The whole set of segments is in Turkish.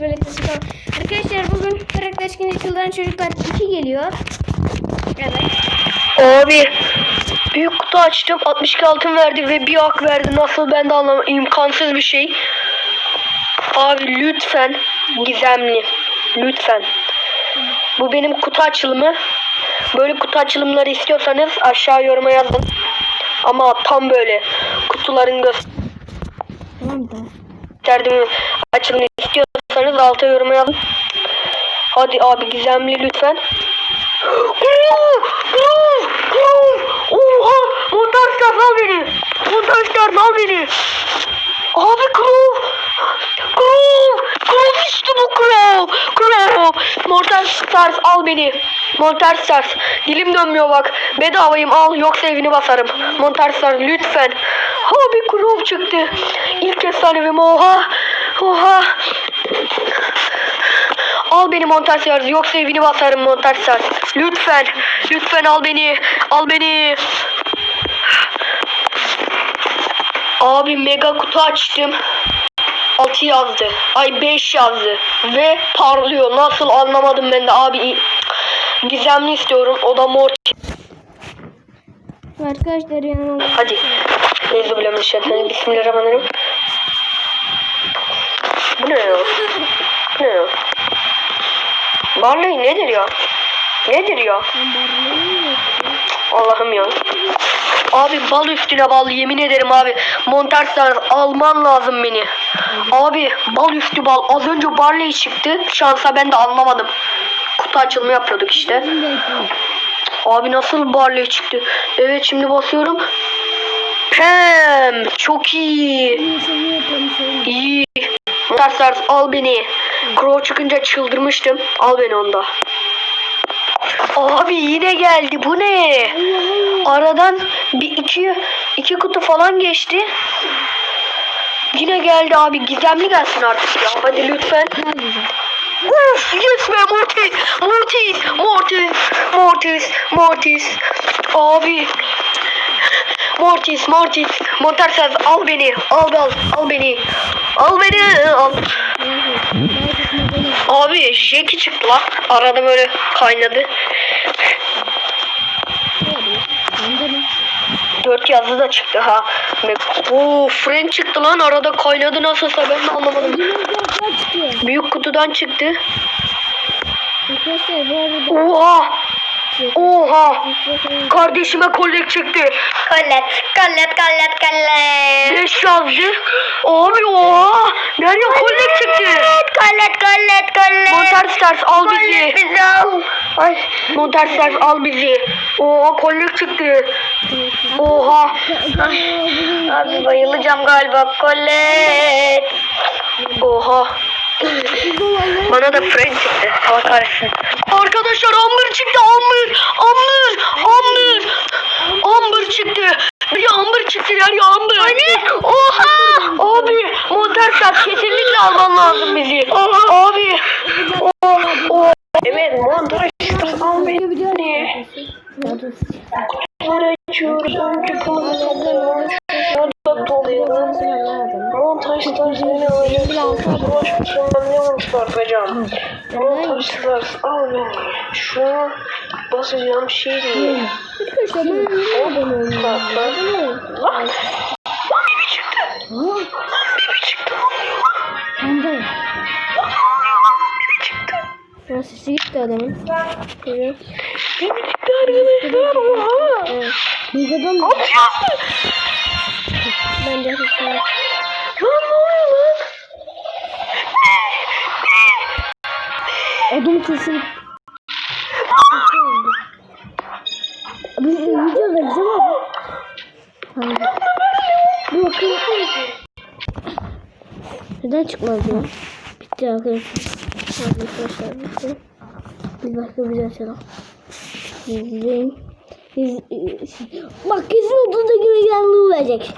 böyle falan. Arkadaşlar bugün karakter çıkınca çıldıran çocuklar 2 geliyor. Evet. Abi büyük kutu açtım 62 altın verdi ve bir hak verdi nasıl ben de anlamam imkansız bir şey. Abi lütfen gizemli lütfen. Bu benim kutu açılımı. Böyle kutu açılımları istiyorsanız aşağı yoruma yazın. Ama tam böyle kutuların Tamam da. gösterdiğim istiyorsanız alta yoruma yazın. Hadi abi gizemli lütfen. Oha! Montaşlar al beni! Montaşlar al beni! Abi Grov! Grov! Grov işte bu Grov! Grov! Mortar Stars al beni! Montar Stars. Dilim dönmüyor bak. Bedavayım al yoksa evini basarım. Montar Stars lütfen. Abi Grov çıktı. İlk efsanevim oha! Oha! Al beni montaj yaz yoksa evini basarım montaj yaz. Lütfen. Lütfen al beni. Al beni. Abi mega kutu açtım. 6 yazdı. Ay 5 yazdı. Ve parlıyor. Nasıl anlamadım ben de abi. Gizemli istiyorum. O da mor. Arkadaşlar yanıma Hadi. Neyse bilemem şeytanı. Bismillahirrahmanirrahim. Bu ne ya? Bu ne ya? Barley nedir ya? Nedir ya? Allah'ım ya. Abi bal üstüne bal yemin ederim abi. Monterstar alman lazım beni. Abi bal üstü bal. Az önce Barley çıktı. Şansa ben de anlamadım. Kutu açılımı yapıyorduk işte. Abi nasıl Barley çıktı? Evet şimdi basıyorum. Pem çok iyi. İyi. Monterstar al beni. Crow çıkınca çıldırmıştım. Al beni onda. Abi yine geldi. Bu ne? Aradan bir iki iki kutu falan geçti. Yine geldi abi. Gizemli gelsin artık ya. Hadi lütfen. Uf, yes be Mortis. Mortis. Mortis. Mortis. Mortis. Abi. Mortis, Mortis. Montarsaz al beni. Al al. Al beni. Al beni. Al. Abi Jackie çıktı lan. Arada böyle kaynadı. Dört yazı da çıktı ha. Oo Frank çıktı lan arada kaynadı nasılsa ben de anlamadım. Büyük kutudan çıktı. Oha! Oha! Kardeşime kolye çıktı. Kollet, kollet, kollet, kollet. Beş yazdı. Abi oha! Nereye kolye çıktı? Kollet, kollet, kollet. Montar Stars al bizi. Kollet bizi al. Ay Montar Stars al bizi. Oha kolye çıktı. Oha! Abi bayılacağım galiba. Kollet. Oha! Bana da Frank çıktı. Allah kahretsin. Arkadaşlar Amber çıktı. Amber. Amber. Amber. Amber çıktı. Bir Amber çıktı yani Amber. Hani? Oha. Al beni. Şunu basacağım şey değil. Arkadaşlar ben nereden Bak bak. oynuyorum? Lan. Lan bibi çıktı. Lan bibi çıktı. Lan çıktı. Ya sesi gitti adamın. Bibi çıktı arkadaşlar. Oha. Evet. Altı yazdı. ben de sesi Lan ne oluyor lan? Adım kesin. Biz video vereceğim abi. Hangi? Bir bakayım. Neden çıkmaz ya? Bitti arkadaşlar. Arkadaşlar bitti. Bir başka güzel selam. İzleyin. İz, bak kesin 30 dakika geldi verecek.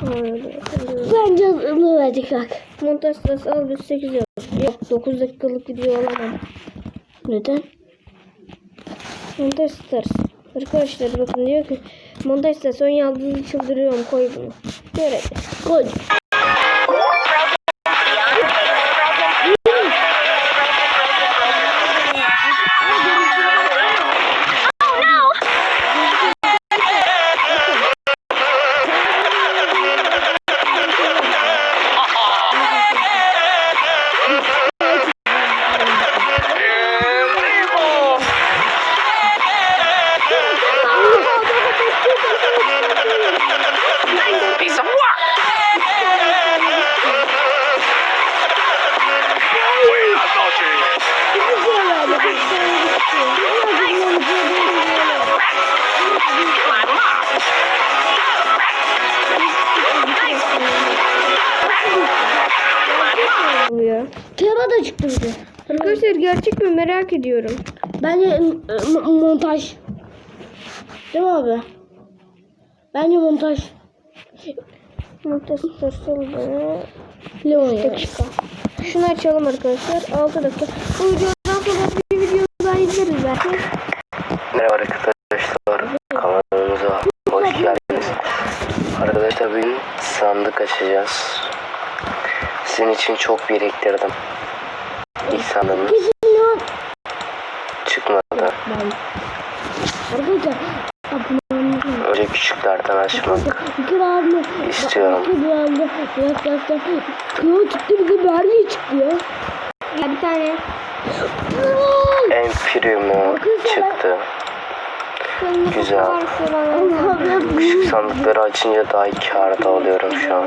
Bence hızlı verecek bak. Montaj sırası al 8 yok. Yok 9 dakikalık video alamam. Neden? Montaj. Arkadaşlar bakın diyor ki Montaj Stars ön yaldızı çıldırıyorum koy bunu. Böyle koy. Teba da çıktı bize. Arkadaşlar gerçek mi merak ediyorum. Bence e, montaj. Değil mi abi? Bence montaj. Montaj tutarsalı. Leon ya. dakika. Şunu açalım arkadaşlar. 6 dakika. Bu videodan sonra bir video daha izleriz belki. Merhaba arkadaşlar. Kanalımıza hoş geldiniz. Arkadaşlar bugün sandık açacağız. Sizin için çok biriktirdim. İlk sandığımız çıkmadı. Önce küçüklerden açmak. İstiyorum. Kıyma çıktı çıktı. Güzel. Küçük sandıkları açınca daha iyi kârda oluyorum şu an.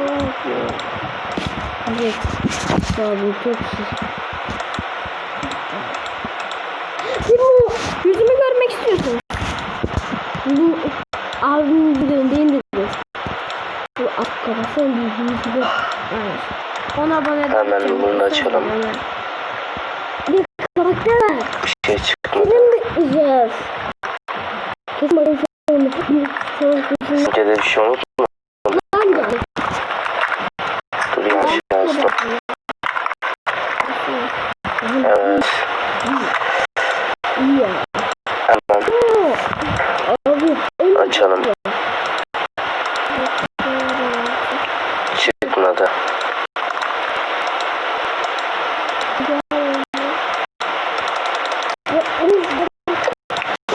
Evet. Abi çok şiş. Timo yüzümü görmek istiyorsun. Bu abimin bir değil mi bu? Bu at kafası yüzünü gibi. Evet. Ona abone Hemen bunu açalım. Bir karakter. Bir şey çıkmadı. Bizim bekleyeceğiz. Kesin bakın sonra bir sonraki Sizce de bir şey mu? Ben de. Dur yanlış yazdım. Evet. İyi ya. Hemen Abi. en- açalım. Çıkmadı.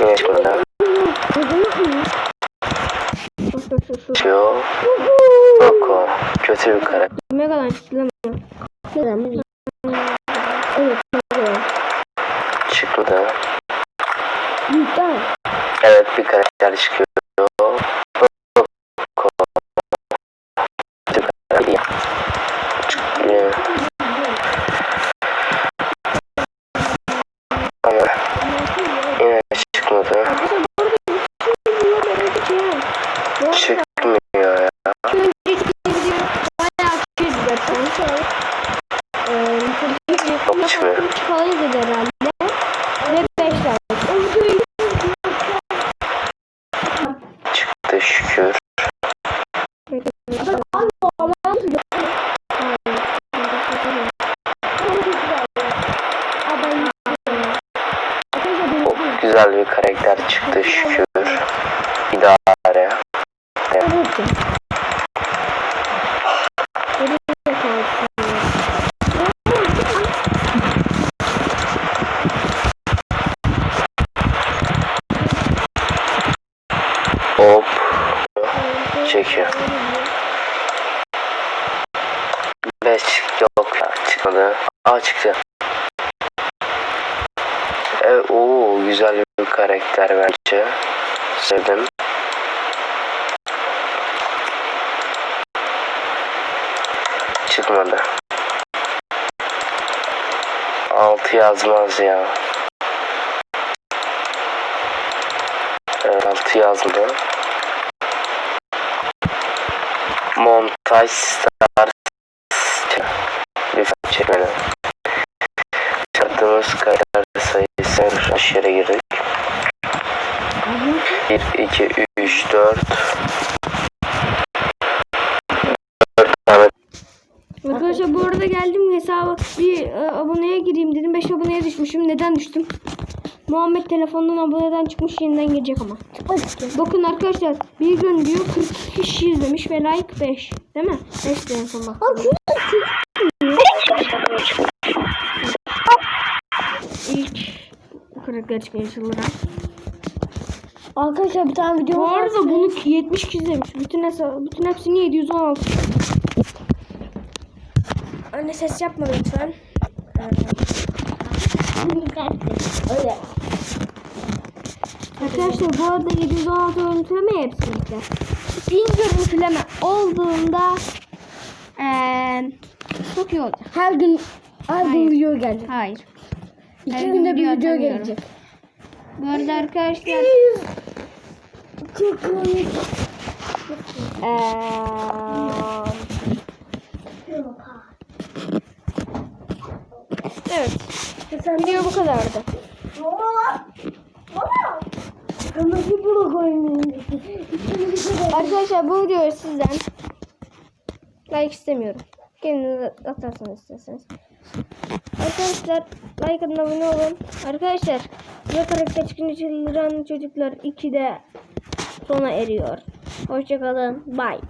Yine çıkmadı. Yok. Yok o. Kötü bir karakter. Kadar çıktı lan? Evet. Çıkmadı. Büyükten. Evet bir karakter çıkıyor. Ko- Kötü karakter. Çıkıyor. Ama yine çıkmadı. Çıkmıyor ya. Çok çıkmıyor. Falan izledi herhalde. Ve 5 like. Şükür. Çok güzel bir karakter çıktı şükür. İdare. Hop. Çekiyor. Beş yok ya çıkmadı. Aa. Evet, oo güzel bir karakter bence. Sevdim. Çıkmadı. Altı yazmaz ya. Evet, altı yazdı. Montaj Star Lütfen çekmeden. Çarptığımız karakter sayısı aşırı girdik. 1, 2, 3, 4 4 tane Arkadaşlar bu arada geldim hesaba bir e, aboneye gireyim dedim. 5 aboneye düşmüşüm. Neden düştüm? Muhammed telefondan aboneden çıkmış yeniden girecek ama. Bakın arkadaşlar bir gün diyor 40 kişi izlemiş ve like 5. Değil mi? 5 de en son. İlk çıkan yıllara. Arkadaşlar bir tane video Bu var. arada bunu 70 kişi izlemiş. Bütün, hesa bütün hepsini 716. Anne ses yapma lütfen. Öyle. Arkadaşlar bu arada 716 görüntüleme hepsi birlikte. 1000 görüntüleme olduğunda eee çok iyi olacak. Her gün her Hayır. gün video gelecek. Hayır. İki Her gün günde bir video video atamıyorum. gelecek. Bu arada arkadaşlar Çok komik. eee Video bu kadardı. Arkadaşlar bu videoyu sizden like istemiyorum. Kendiniz atarsınız isterseniz. Arkadaşlar like atın abone olun. Arkadaşlar karakter çıkınca çıldıran çocuklar 2'de sona eriyor. Hoşçakalın. Bye.